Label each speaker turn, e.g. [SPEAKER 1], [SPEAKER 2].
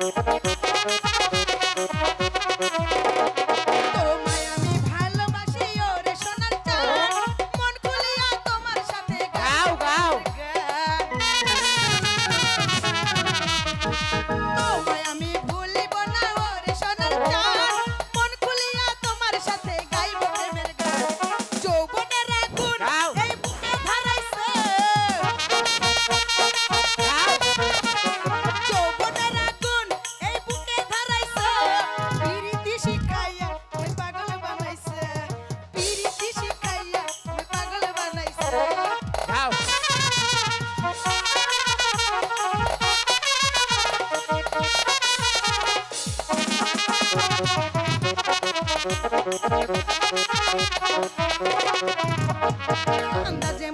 [SPEAKER 1] Thank you. Anda